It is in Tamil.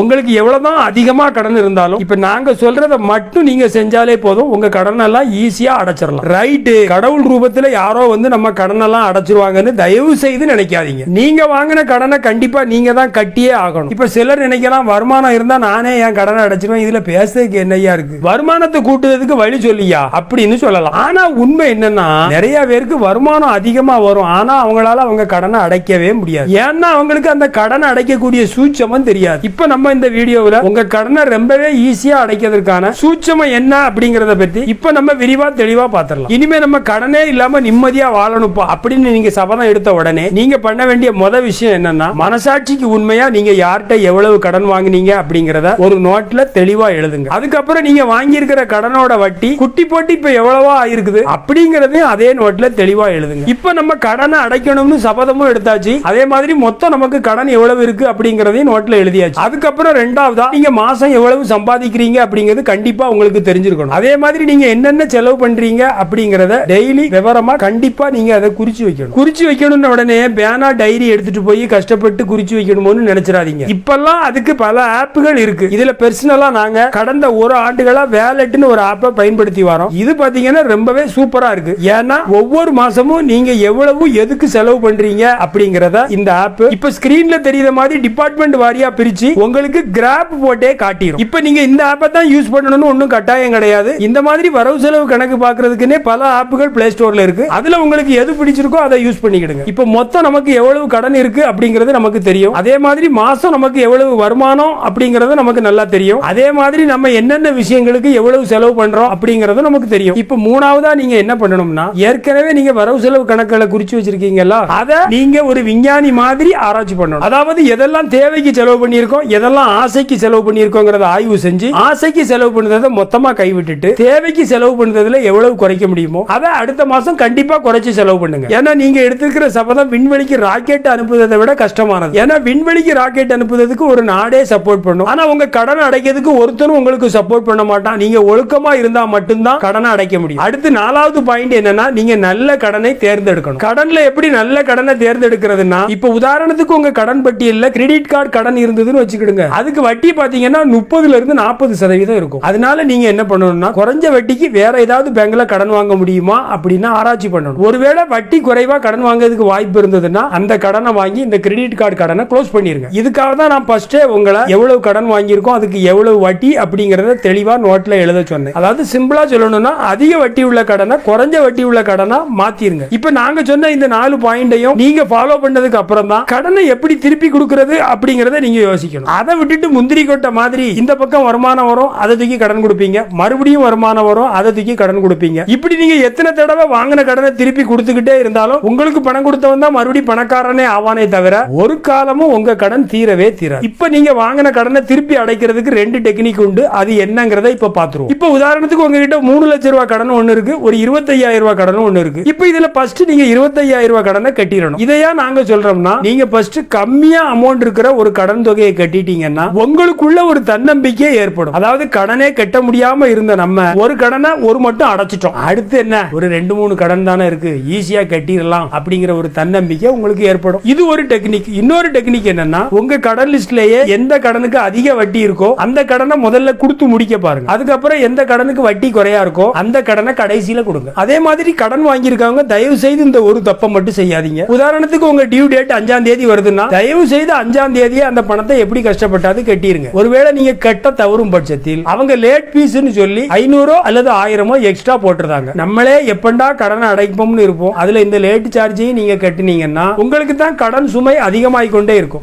உங்களுக்கு எவ்வளவுதான் அதிகமா கடன் இருந்தாலும் இப்ப நாங்க சொல்றத மட்டும் நீங்க செஞ்சாலே போதும். உங்க கடன் எல்லாம் ஈஸியா அடைச்சிடலாம். ரைட்டு கடவுள் ரூபத்துல யாரோ வந்து நம்ம கடன் எல்லாம் அடைச்சிருவாங்கன்னு தயவு செய்து நினைக்காதீங்க. நீங்க வாங்கின கடனை கண்டிப்பா நீங்க தான் கட்டியே ஆகணும். இப்ப சிலர் நினைக்கலாம் வருமானம் இருந்தா நானே என் கடனை அடைச்சிருவேன். இதுல பேசுறதுக்கு என்னையா இருக்கு? வருமானத்தை கூட்டுறதுக்கு வழி சொல்லியா? அப்படின்னு சொல்லலாம். ஆனா உண்மை என்னன்னா நிறைய பேருக்கு வருமானம் அதிகமா வரும். ஆனா அவங்களால அவங்க கடனை அடைக்கவே முடியாது. ஏன்னா அவங்களுக்கு அந்த கடனை அடைக்கக்கூடிய சூட்சமும் தெரியாது. இப்ப நம்ம இந்த வீடியோவில் உங்க கடனை ரொம்பவே ஈஸியா அடைக்கிறதுக்கான சூட்சமம் என்ன அப்படிங்கறத பத்தி இப்ப நம்ம விரிவா தெளிவா பாத்திரலாம் இனிமே நம்ம கடனே இல்லாம நிம்மதியா வாழணுப்பா அப்படின்னு நீங்க சபதம் எடுத்த உடனே நீங்க பண்ண வேண்டிய முத விஷயம் என்னன்னா மனசாட்சிக்கு உண்மையா நீங்க யார்கிட்ட எவ்வளவு கடன் வாங்குனீங்க அப்படிங்கறத ஒரு நோட்ல தெளிவா எழுதுங்க. அதுக்கப்புறம் நீங்க வாங்கியிருக்கிற கடனோட வட்டி குட்டி போட்டு இப்ப எவ்வளவா ஆயிருக்குது அப்படிங்கறதையும் அதே நோட்ல தெளிவா எழுதுங்க. இப்ப நம்ம கடனை அடைக்கணும்னு சபதமும் எடுத்தாச்சு. அதே மாதிரி மொத்தம் நமக்கு கடன் எவ்வளவு இருக்கு அப்படிங்கறதையும் நோட்ல எழுதியாச்சு. அதுக்கப்புறம் ரெண்டாவதா நீங்க மாசம் எவ்வளவு சம்பாதிக்கிறீங்க அப்படிங்கிறது கண்டிப்பா உங்களுக்கு தெரிஞ்சிருக்கணும். அதே மாதிரி நீங்க என்னென்ன செலவு பண்றீங்க அப்படிங்கறத டெய்லி விவரமா கண்டிப்பா நீங்க அதை குறிச்சு வைக்கணும். குறிச்சு வைக்கணும்னு உடனே பேனா டைரி எடுத்துட்டு போய் கஷ்டப்பட்டு குறிச்சு வைக்கணும்னு நினைச்சிடாதீங்க. இப்பெல்லாம் அதுக்கு பல ஆப்புகள் இருக்கு. இதுல பெர்சனலா நாங்க கடந்த ஒரு ஆண்டுகளா வேலட்னு ஒரு ஆப்பை பயன்படுத்தி வரோம். இது பாத்தீங்கன்னா ரொம்பவே சூப்பரா இருக்கு. ஏன்னா ஒவ்வொரு மாசமும் நீங்க எவ்வளவு எதுக்கு செலவு பண்றீங்க அப்படிங்கறத இந்த ஆப் இப்ப ஸ்கிரீன்ல தெரியுற மாதிரி டிபார்ட்மெண்ட் வாரியா பிரிச்சு உங்களுக்கு கிராப் போட்டே காட்டிடும் இப்போ நீங்க இந்த ஆப்பை தான் யூஸ் பண்ணணும்னு ஒன்றும் கட்டாயம் கிடையாது. இந்த மாதிரி வரவு செலவு கணக்கு பார்க்கறதுக்குன்னே பல ஆப்புகள் பிளே ஸ்டோர்ல இருக்கு. அதுல உங்களுக்கு எது பிடிச்சிருக்கோ அதை யூஸ் பண்ணிக்கிடுங்க. இப்போ மொத்தம் நமக்கு எவ்வளவு கடன் இருக்கு அப்படிங்கறது நமக்கு தெரியும். அதே மாதிரி மாசம் நமக்கு எவ்வளவு வருமானம் அப்படிங்கறது நமக்கு நல்லா தெரியும். அதே மாதிரி நம்ம என்னென்ன விஷயங்களுக்கு எவ்வளவு செலவு பண்றோம் அப்படிங்கறது நமக்கு தெரியும். இப்போ மூணாவதா நீங்க என்ன பண்ணணும்னா ஏற்கனவே நீங்க வரவு செலவு கணக்குகளை குறிச்சு வச்சிருக்கீங்கல்ல அதை நீங்க ஒரு விஞ்ஞானி மாதிரி ஆராய்ச்சி பண்ணணும். அதாவது எதெல்லாம் தேவைக்கு செலவு பண்ணியிருக்கோம் எதெல்லாம் ஆசைக்கு செலவு பண்ணியிருக்கோங்கிறத ஆய்வு செஞ்சு ஆசைக்கு செலவு பண்ணுறதை மொத்தமா கைவிட்டுட்டு தேவைக்கு செலவு பண்றதுல எவ்வளவு குறைக்க முடியுமோ அதை அடுத்த மாசம் கண்டிப்பா குறைச்சு செலவு பண்ணுங்க. ஏன்னா நீங்க எடுத்துக்கிற சபதம் விண்வெளிக்கு ராக்கெட் அனுப்புவதை விட கஷ்டமானது. ஏன்னா விண்வெளிக்கு ராக்கெட் அனுப்புவதற்கு ஒரு நாடே சப்போர்ட் பண்ணும். ஆனா உங்க கடன் அடைக்கிறதுக்கு ஒருத்தரும் உங்களுக்கு சப்போர்ட் பண்ண மாட்டான். நீங்க ஒழுக்கமா இருந்தா மட்டும்தான் கடனை அடைக்க முடியும். அடுத்து நாலாவது பாயிண்ட் என்னன்னா நீங்க நல்ல கடனை தேர்ந்தெடுக்கணும். கடன்ல எப்படி நல்ல கடனை தேர்ந்தெடுக்கிறதுனா இப்ப உதாரணத்துக்கு உங்க கடன் பட்டியலில் கிரெடிட் கார்டு கடன் இருந்ததுன்னு வச்சுக்கிடுங்க. அதுக்கு வட்டி பாத்தீங்கன்னா முப்பதுல இருந்து நாற்பது சதவீதம் இருக்கும். அதனால நீங்க என்ன பண்ணணும்னா குறைஞ்ச வட்டிக்கு வேற ஏதாவது பேங்க்ல கடன் வாங்க முடியுமா அப்படின்னு ஆராய்ச்சி பண்ணணும். ஒருவேளை வட்டி குறைவா கடன் வாங்குறதுக்கு வாய்ப்பு இருந்ததுன்னா அந்த கடனை வாங்கி இந்த கிரெடிட் கார்டு கடனை க்ளோஸ் பண்ணிருங்க. இதுக்காக தான் நான் ஃபர்ஸ்டே உங்களை எவ்வளவு கடன் வாங்கியிருக்கோம் அதுக்கு எவ்வளவு வட்டி அப்படிங்கறத தெளிவா நோட்ல எழுத சொன்னேன். அதாவது சிம்பிளா சொல்லணும்னா அதிக வட்டி உள்ள கடனை குறைஞ்ச வட்டி உள்ள கடனா மாத்திருங்க. இப்ப நாங்க சொன்ன இந்த நாலு பாயிண்டையும் நீங்க ஃபாலோ பண்ணதுக்கு அப்புறம் தான் கடனை எப்படி திருப்பி கொடுக்கறது அப்படிங்கறத நீங்க யோசிக்கணும். அதை விட்டுட்டு முந்திரி கொட்டை மாதிரி இந்த பக்கம் வருமானம் வரும் அதை தூக்கி கடன் கொடுப்பீங்க. மறுபடியும் வருமானம் வரும் அதை தூக்கி கடன் கொடுப்பீங்க. இப்படி நீங்க எத்தனை தடவை வாங்கின கடனை திருப்பி கொடுத்துக்கிட்டே இருந்தாலும் உங்களுக்கு பணம் கொடுத்தவன் தான் மறுபடியும் பணக்காரனே ஆவானே தவிர ஒரு காலமும் உங்க கடன் தீரவே தீராது. இப்ப நீங்க வாங்கின கடனை திருப்பி அடைக்கிறதுக்கு ரெண்டு டெக்னிக் உண்டு. அது என்னங்கிறத இப்ப பாத்துருவோம். இப்ப உதாரணத்துக்கு உங்ககிட்ட மூணு லட்சம் ரூபாய் கடன் ஒண்ணு இருக்கு ஒரு இருபத்தையாயிரம் ரூபாய் கடன் ஒண்ணு இருக்கு. இப்ப இதுல ஃபர்ஸ்ட் நீங்க இருபத்தையாயிரம் ரூபாய் கடனை கட்டிடணும். இதையா நாங்க சொல்றோம்னா நீங்க ஃபர்ஸ்ட் கம்மியா அமௌண்ட் இருக்கிற ஒரு கடன் தொகையை கட்டிட்டீங்க. பாத்தீங்கன்னா உங்களுக்குள்ள ஒரு தன்னம்பிக்கை ஏற்படும். அதாவது கடனே கட்ட முடியாம இருந்த நம்ம ஒரு கடனை ஒரு மட்டும் அடைச்சிட்டோம். அடுத்து என்ன? ஒரு ரெண்டு மூணு கடன் தானே இருக்கு. ஈஸியா கட்டிடலாம் அப்படிங்கிற ஒரு தன்னம்பிக்கை உங்களுக்கு ஏற்படும். இது ஒரு டெக்னிக் இன்னொரு டெக்னிக் என்னன்னா உங்க கடன் லிஸ்ட்லயே எந்த கடனுக்கு அதிக வட்டி இருக்கோ அந்த கடனை முதல்ல கொடுத்து முடிக்க பாருங்க. அதுக்கப்புறம் எந்த கடனுக்கு வட்டி குறையா இருக்கோ அந்த கடனை கடைசியில கொடுங்க. அதே மாதிரி கடன் வாங்கியிருக்கவங்க தயவு செய்து இந்த ஒரு தப்பை மட்டும் செய்யாதீங்க. உதாரணத்துக்கு உங்க டியூ டேட் அஞ்சாம் தேதி வருதுன்னா தயவு செய்து அஞ்சாம் தேதியே அந்த பணத்தை எப்படி கஷ்டப்பட்டாது கட்டிருங்க. ஒருவேளை நீங்க கட்ட தவறும் பட்சத்தில் அவங்க லேட் ஃபீஸ்னு சொல்லி ஐநூறோ அல்லது ஆயிரமோ எக்ஸ்ட்ரா போட்டுருந்தாங்க. நம்மளே எப்பண்டா கடனை அடைப்போம்னு இருப்போம். அதுல இந்த லேட் சார்ஜையும் நீங்க கட்டினீங்கன்னா உங்களுக்கு தான் கடன் சுமை அதிகமாகிக் கொண்டே இருக்கும்.